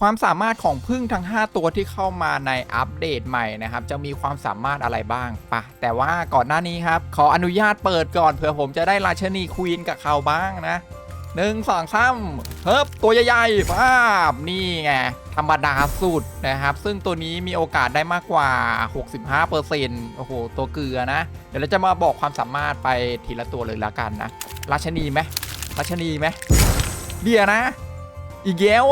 ความสามารถของพึ่งทั้ง 5 ตัวที่เข้ามาในอัปเดตใหม่นะครับ จะมีความสามารถอะไรบ้างปะแต่ว่าก่อนหน้านี้ครับ ขออนุญาตเปิดก่อนเผื่อผมจะได้ราชนีควีนกับเขาบ้างนะหนึ่งสองสามเฮิบตัวใหญ่ๆภาพนี่ไงธรรมดาสุดนะครับ ซึ่งตัวนี้มีโอกาสได้มากกว่า 65%โอ้โห ตัวเกลือนะ เดี๋ยวเราจะมาบอกความสามารถไปทีละตัวเลยละกันนะ ราชนีไหมราชนีไหมเดียวนะ อีกแล้ว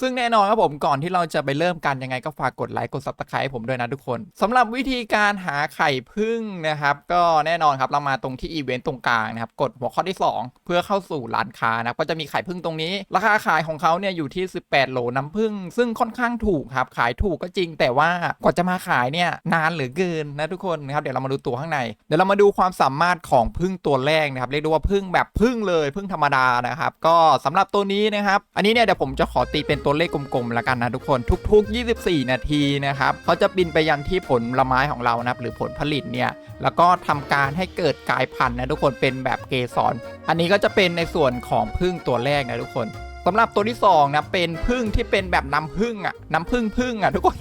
ซึ่งแน่นอนครับผมก่อนที่เราจะไปเริ่มกันยังไงก็ฝากกดไลค์กด subscribe ให้ผมด้วยนะทุกคนสำหรับวิธีการหาไข่พึ่งนะครับ ก็แน่นอนครับเรามาตรงที่อีเวนต์ตรงกลางนะครับ กดหัวข้อที่ 2 เพื่อเข้าสู่ร้านค้านะครับก็จะมีไข่พึ่งตรงนี้ ราคาขายของเขาเนี่ยอยู่ที่ 18 โหลน้ำพึ่ง ซึ่งค่อนข้างถูกครับขายถูกก็จริง แต่ว่ากว่าจะมาขายเนี่ยนานเหลือเกินนะทุกคนนะครับเดี๋ยวเรามาดูตัวข้างใน เดี๋ยวเรามาดูความสามารถของพึ่งตัวแรกนะครับเรียกได้ว่าพึ่งแบบพึ่งเลยพึ่งธรรมดานะครับก็สำหรับตัวนี้นะครับอันนี้เนี่ยเดี๋ยวผมจะขอตีเป็นตัวเลขกลมๆแล้วกันนะทุกคนทุก ๆ 24 นาทีนะครับเขาจะบินไปยันที่ผลละไม้ของเรานะครับหรือผลผลิตเนี่ยแล้วก็ทำการให้เกิดกลายพันธุ์นะทุกคนเป็นแบบเกสรอันนี้ก็จะเป็นในส่วนของพึ่งตัวแรกนะทุกคนสำหรับตัวที่สองนะเป็นพึ่งที่เป็นแบบน้ำพึ่งอะน้ำพึ่งพึ่งอะทุกคน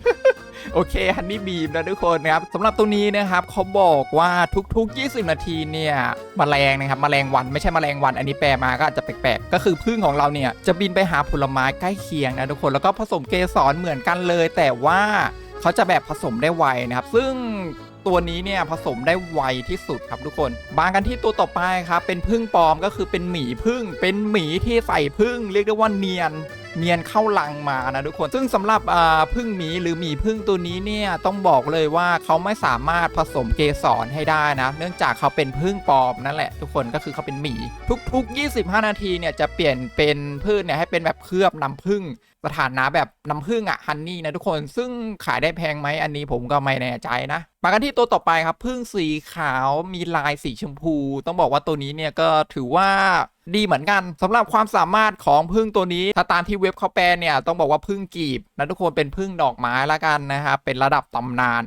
โอเคฮันนี่บีมนะทุกคนนะครับสำหรับตัวนี้นะครับเขาบอกว่าทุกๆ 20 นาทีเนี่ยแมลงนะครับแมลงวันไม่ใช่แมลงวันอันนี้แปลมาก็อาจจะแปลกๆก็คือพึ่งของเราเนี่ยจะบินไปหาผลไม้ใกล้เคียงนะทุกคนแล้วก็ผสมเกสรเหมือนกันเลย แต่ว่าเขาจะแบบผสมได้ไวนะครับ ซึ่งตัวนี้เนี่ยผสมได้ไวที่สุดครับทุกคน บางกันที่ตัวต่อไปครับเป็นพึ่งปลอมก็คือเป็นหมีพึ่ง เป็นหมีที่ใส่พึ่งเรียกได้ว่าเนียน เนียนเข้าลังมานะทุกคน ซึ่งสำหรับพึ่งหมีหรือหมีพึ่งตัวนี้เนี่ยต้องบอกเลยว่าเขาไม่สามารถผสมเกสรให้ได้นะ เนื่องจากเขาเป็นพึ่งปลอมนั่นแหละ ทุกคนก็คือเขาเป็นหมีทุกๆ 25 นาทีเนี่ยจะเปลี่ยนเป็นพืชเนี่ยให้เป็นแบบเคลือบน้ำผึ้งสถานะแบบน้ำผึ้งอะฮันนี่นะทุกคนซึ่งขายได้แพงไหมอันนี้ผมก็ไม่แน่ใจนะมากันที่ตัวต่อไปครับพึ่งสีขาวมีลายสีชมพู ต้องบอกว่าตัวนี้เนี่ยก็ถือว่าดีเหมือนกันสำหรับความสามารถของพึ่งตัวนี้ ถ้าตามที่เว็บเขาแปลเนี่ย ต้องบอกว่าพึ่งกีบนะทุกคนเป็นพึ่งดอกไม้ละกันนะครับ เป็นระดับตำนาน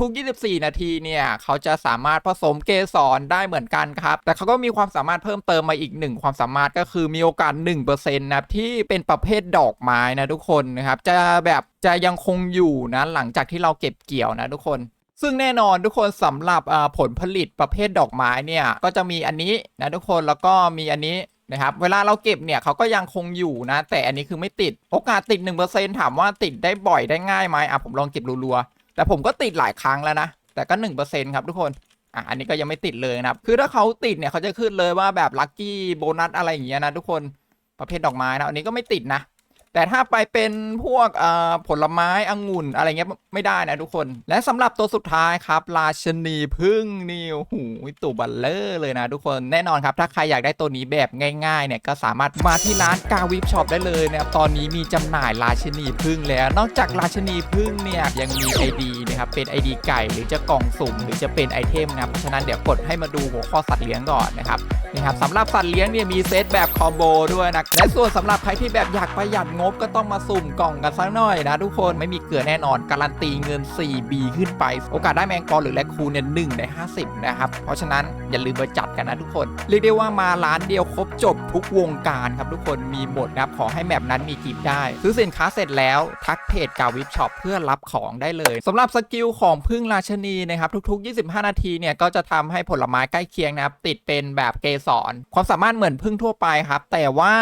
ทุกๆ 24 นาทีเนี่ย เขาจะสามารถผสมเกสรได้เหมือนกันครับ แต่เขาก็มีความสามารถเพิ่มเติมมาอีกหนึ่งความสามารถก็คือมีโอกาส 1%นะครับที่เป็นประเภทดอกไม้นะทุกคนนะครับ จะแบบจะยังคงอยู่นะหลังจากที่เราเก็บเกี่ยวนะทุกคน ซึ่งแน่นอนทุกคนสำหรับผลผลิตประเภทดอกไม้เนี่ยก็จะมีอันนี้นะทุกคนแล้วก็มีอันนี้นะครับเวลาเราเก็บเนี่ยเขาก็ยังคงอยู่นะ แต่อันนี้คือไม่ติดโอกาสติด 1%ถามว่าติดได้บ่อยได้ง่ายไหมอะผมลองเก็บรัวๆแต่ผมก็ติดหลายครั้งแล้วนะ แต่ก็ 1%ครับทุกคนอะอันนี้ก็ยังไม่ติดเลยนะครับ คือถ้าเขาติดเนี่ยเขาจะขึ้นเลยว่าแบบลัคกี้โบนัสอะไรอย่างเงี้ยนะทุกคนประเภทดอกไม้นะอันนี้ก็ไม่ติดนะ แต่ถ้าไปเป็นพวกผลไม้องุ่นอะไรเงี้ยไม่ได้นะทุกคน และสำหรับตัวสุดท้ายครับ ราชนีพึ่งนี่โอ้โหตัวบัลเลอร์เลยนะทุกคนแน่นอนครับ ถ้าใครอยากได้ตัวนี้แบบง่ายๆเนี่ยก็สามารถมาที่ร้านกาวิปช็อปได้เลยนะครับตอนนี้มีจำหน่ายราชนีพึ่งแล้ว นอกจากราชนีพึ่งเนี่ยยังมี ID นะครับเป็น ID ไก่หรือจะกล่องสุ่ม หรือจะเป็นไอเทมนะครับเพราะฉะนั้นเดี๋ยวกดให้มาดูหัวข้อสัตว์เลี้ยงก่อนนะครับนี่ครับสำหรับสัตว์เลี้ยงเนี่ยมีเซตแบบคอมโบด้วยนะและส่วนสำหรับใครที่แบบอยากประหยัดงบก็ต้องมาสุ่มกล่องกันสักหน่อยนะทุกคนไม่มีเกลือแน่นอนการันตีเงิน 4B ขึ้นไป โอกาสได้แมงกอหรือแรคคูเนี่ยหนึ่งใน 50 นะครับ เพราะฉะนั้นอย่าลืมไปจัดกันนะทุกคน เรียกได้ว่ามาร้านเดียวครบจบทุกวงการครับทุกคนมีหมดนะครับขอให้แมปนั้นมีกิฟต์ได้ ซื้อสินค้าเสร็จแล้วทักเพจกาวิปช็อปเพื่อรับของได้เลยสำหรับสกิลของพึ่งราชนีนะครับทุก ๆ 25 นาทีเนี่ยก็จะทำให้ผลไม้ใกล้เคียงนะครับติดเป็นแบบเกสรความสามารถเหมือนพึ่งทั่วไปครับ แต่ว่า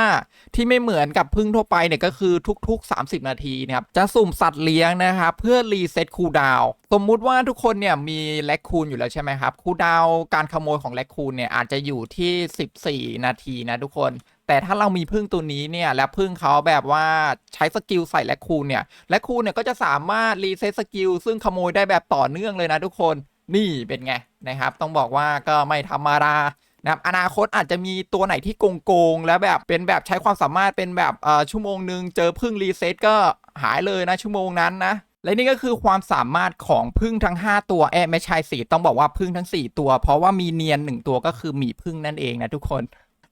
ที่ไม่เหมือนกับพึ่งทั่วไปเนี่ยก็คือทุก ๆ 30 นาทีนะครับจะสุ่มสัตว์เลี้ยงนะครับเพื่อรีเซ็ตคูลดาวสมมุติว่าทุกคนเนี่ยมีแลคคูนอยู่แล้วใช่ไหมครับคูลดาวการขโมยของแลคคูนเนี่ยอาจจะอยู่ที่ 14 นาทีนะทุกคนแต่ถ้าเรามีพึ่งตัวนี้เนี่ยแล้วพึ่งเขาแบบว่าใช้สกิลใส่แลคคูนเนี่ยแลคคูนเนี่ยก็จะสามารถรีเซ็ตสกิลซึ่งขโมยได้แบบต่อเนื่องเลยนะทุกคนนี่เป็นไงนะครับ ต้องบอกว่าก็ไม่ธรรมดา นะครับอนาคตอาจจะมีตัวไหนที่โกงๆแล้วแบบเป็นแบบใช้ความสามารถเป็นแบบอ่อชั่วโมงหนึ่งเจอพึ่งรีเซ็ตก็หายเลยนะชั่วโมงนั้นนะและนี่ก็คือความสามารถของพึ่งทั้ง 5 ตัวแอบไม่ใช่สีต้องบอกว่าพึ่งทั้ง 4 ตัว เพราะว่ามีเนียน 1 ตัวก็คือหมีพึ่งนั่นเองนะทุกคน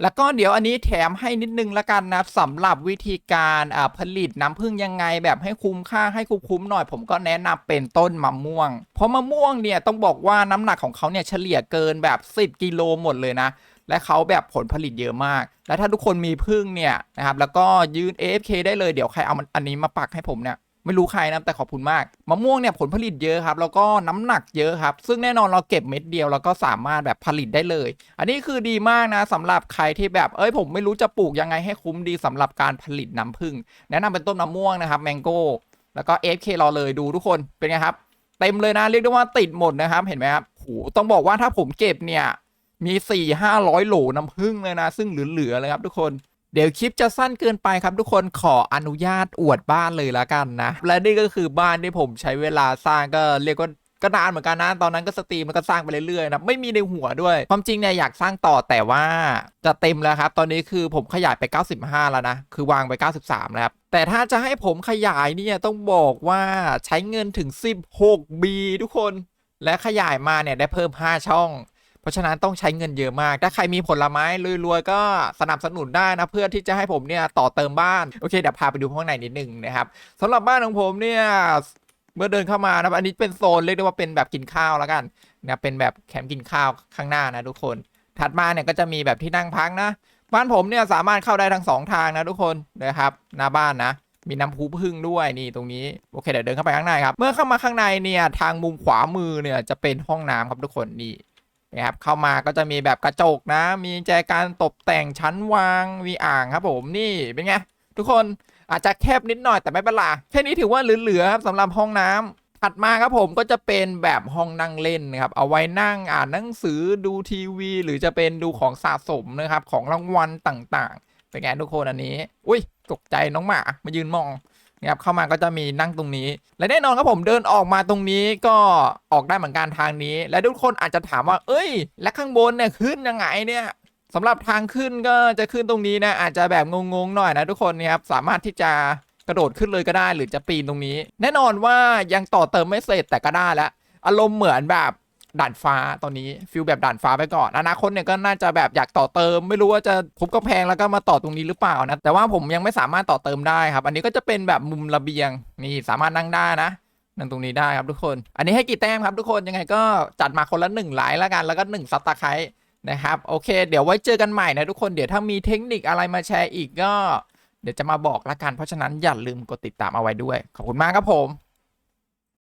แล้วก็เดี๋ยวอันนี้แถมให้นิดนึงละกันนะสำหรับวิธีการผลิตน้ำผึ้งยังไงแบบให้คุ้มค่าให้คุ้มๆหน่อย ผมก็แนะนำเป็นต้นมะม่วง เพราะมะม่วงเนี่ยต้องบอกว่าน้ำหนักของเขาเนี่ยเฉลี่ยเกินแบบ 10 กิโลหมดเลยนะ และเขาแบบผลผลิตเยอะมาก และถ้าทุกคนมีพึ่งเนี่ยนะครับแล้วก็ยืน AFK ได้เลยเดี๋ยวใครเอาอันนี้มาปักให้ผมเนี่ย ไม่รู้ใครนะแต่ขอบคุณมากมะม่วงเนี่ยผลผลิตเยอะครับ แล้วก็น้ำหนักเยอะครับ ซึ่งแน่นอนเราเก็บเม็ดเดียว แล้วก็สามารถแบบผลิตได้เลย อันนี้คือดีมากนะสำหรับใครที่แบบเอ้ยผมไม่รู้จะปลูกยังไงให้คุ้มดีสำหรับการผลิตน้ำผึ้งแนะนำเป็นต้นมะม่วงนะครับแมงโก้แล้วก็ AFK รอเลยดูทุกคนเป็นไงครับเต็มเลยนะเรียกได้ว่าติดหมดนะครับเห็นไหมครับโหต้องบอกว่าถ้าผมเก็บเนี่ยมี4ี่ห้าร้อยโหลน้ำผึ้งเลยนะ ซึ่งเหลือๆเลยครับทุกคน เดี๋ยวคลิปจะสั้นเกินไปครับทุกคนขออนุญาตอวดบ้านเลยละกันนะ และนี่ก็คือบ้านที่ผมใช้เวลาสร้างก็เรียกว่าก็นานเหมือนกันนะ ตอนนั้นก็สตรีมมันก็สร้างไปเรื่อยๆนะ ไม่มีในหัวด้วย ความจริงเนี่ยอยากสร้างต่อแต่ว่าจะเต็มแล้วครับ ตอนนี้คือผมขยายไป 95 แล้วนะ คือวางไป 93 แล้วครับ แต่ถ้าจะให้ผมขยายเนี่ยต้องบอกว่าใช้เงินถึง 16 B ทุกคน และขยายมาเนี่ยได้เพิ่ม 5 ช่อง เพราะฉะนั้นต้องใช้เงินเยอะมาก ถ้าใครมีผลไม้รวยๆก็สนับสนุนได้นะเพื่อที่จะให้ผมเนี่ยต่อเติมบ้าน โอเคเดี๋ยวพาไปดูข้างในนิดนึงนะครับสำหรับบ้านของผมเนี่ยเมื่อเดินเข้ามานะครับอันนี้เป็นโซนเรียกได้ว่าเป็นแบบกินข้าวแล้วกันนะเป็นแบบแคมป์กินข้าวข้างหน้านะทุกคน ถัดมาเนี่ยก็จะมีแบบที่นั่งพักนะบ้านผมเนี่ยสามารถเข้าได้ทั้งสองทางนะทุกคนนะครับหน้าบ้านนะมีน้ำพุพึ่งด้วยนี่ตรงนี้โอเคเดี๋ยวเดินเข้าไปข้างในครับเมื่อเข้ามาข้างในเนี่ยทางมุมขวามือเนี่ยจะเป็นห้องน้ำครับทุกคนนี่ นะครับเข้ามาก็จะมีแบบกระจกนะ มีแจกันตกแต่งชั้นวางมีอ่างครับผมนี่เป็นไงทุกคนอาจจะแคบนิดหน่อยแต่ไม่เป็นไรแค่นี้ถือว่าเหลือๆครับสำหรับห้องน้ำถัดมาครับผมก็จะเป็นแบบห้องนั่งเล่นนะครับเอาไว้นั่งอ่านหนังสือดูทีวี หรือจะเป็นดูของสะสมนะครับของรางวัลต่างๆเป็นไงทุกคนอันนี้ อุ้ยตกใจน้องหมามายืนมอง นะครับเข้ามาก็จะมีนั่งตรงนี้ และแน่นอนครับผมเดินออกมาตรงนี้ก็ออกได้เหมือนกันทางนี้ และทุกคนอาจจะถามว่า เอ้ย และข้างบนเนี่ยขึ้นยังไงเนี่ยสำหรับทางขึ้นก็จะขึ้นตรงนี้นะอาจจะแบบงงๆหน่อยนะทุกคนนี่ยครับสามารถที่จะกระโดดขึ้นเลยก็ได้หรือจะปีนตรงนี้ แน่นอนว่ายังต่อเติมไม่เสร็จแต่ก็ได้ล้วอารมณ์เหมือนแบบ ด่านฟ้าตอนนี้ฟิลแบบด่านฟ้าไปก่อนอนาคตเนี่ยก็น่าจะแบบอยากต่อเติม ไม่รู้ว่าจะทุบกำแพงแล้วก็มาต่อตรงนี้หรือเปล่านะแต่ว่าผมยังไม่สามารถต่อเติมได้ครับ อันนี้ก็จะเป็นแบบมุมระเบียงนี่สามารถนั่งได้นะนั่งตรงนี้ได้ครับทุกคน อันนี้ให้กี่แต้มครับทุกคนยังไงก็จัดมาคนละหนึ่งไลค์แล้วกันแล้วก็หนึ่งซับตะไคร้นะครับโอเค เดี๋ยวไว้เจอกันใหม่นะทุกคนเดี๋ยวถ้ามีเทคนิคอะไรมาแชร์อีกก็ เดี๋ยวจะมาบอกละกันเพราะฉะนั้นอย่าลืมกดติดตามเอาไว้ด้วย ขอบคุณมากครับผม